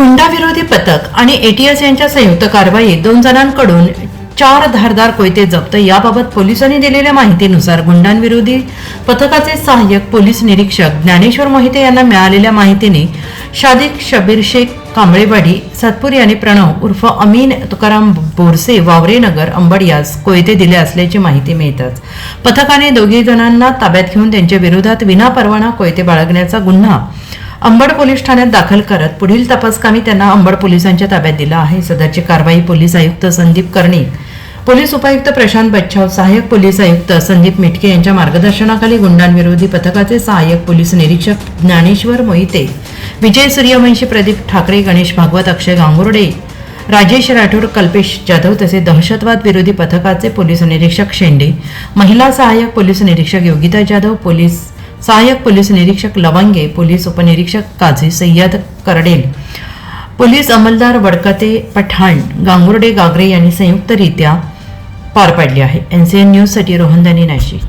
गुंडाविरोधी पथक आणि एटीएस यांच्या संयुक्त कारवाईत दोन जणांकडून चार धारदार कोयते जप्त. याबाबत पोलिसांनी दिलेल्या माहितीनुसार गुंडांविरोधी पथकाचे सहाय्यक पोलीस निरीक्षक ज्ञानेश्वर मोहिते यांना मिळालेल्या माहितीने शादिक शबीर शेख कांबळेवाडी सातपुरी आणि प्रणव उर्फ अमीन तुकाराम बोरसे वावरेनगर अंबड यास कोयते दिले असल्याची माहिती मिळताच. पथकाने दोघी जणांना ताब्यात घेऊन त्यांच्या विरोधात विनापरवाना कोयते बाळगण्याचा गुन्हा अंबड पोलीस ठाण्यात दाखल करत पुढील तपासकामी त्यांना अंबड पोलिसांच्या ताब्यात दिला आहे. सदरची कारवाई पोलीस आयुक्त संदीप कर्णिक पोलीस उपायुक्त प्रशांत बच्छाव सहाय्यक पोलीस आयुक्त संदीप मिटके यांच्या मार्गदर्शनाखाली गुंडांविरोधी पथकाचे सहाय्यक पोलीस निरीक्षक ज्ञानेश्वर मोहिते विजय सूर्यवंशी प्रदीप ठाकरे गणेश भागवत अक्षय गांगुर्डे राजेश राठोड कल्पेश जाधव तसेच दहशतवाद विरोधी पथकाचे पोलीस निरीक्षक शेंडे महिला सहाय्यक पोलीस निरीक्षक योगिता जाधव पोलीस सहाय्यक पोलीस निरीक्षक लवंगे पोलीस उपनिरीक्षक काझी सय्यद करडेल पोलीस अंमलदार वडकते पठाण गांगुर्डे गागरे यांनी संयुक्तरित्या पार पाडली आहे. एनसीएन न्यूजसाठी रोहनदानी नाशिक.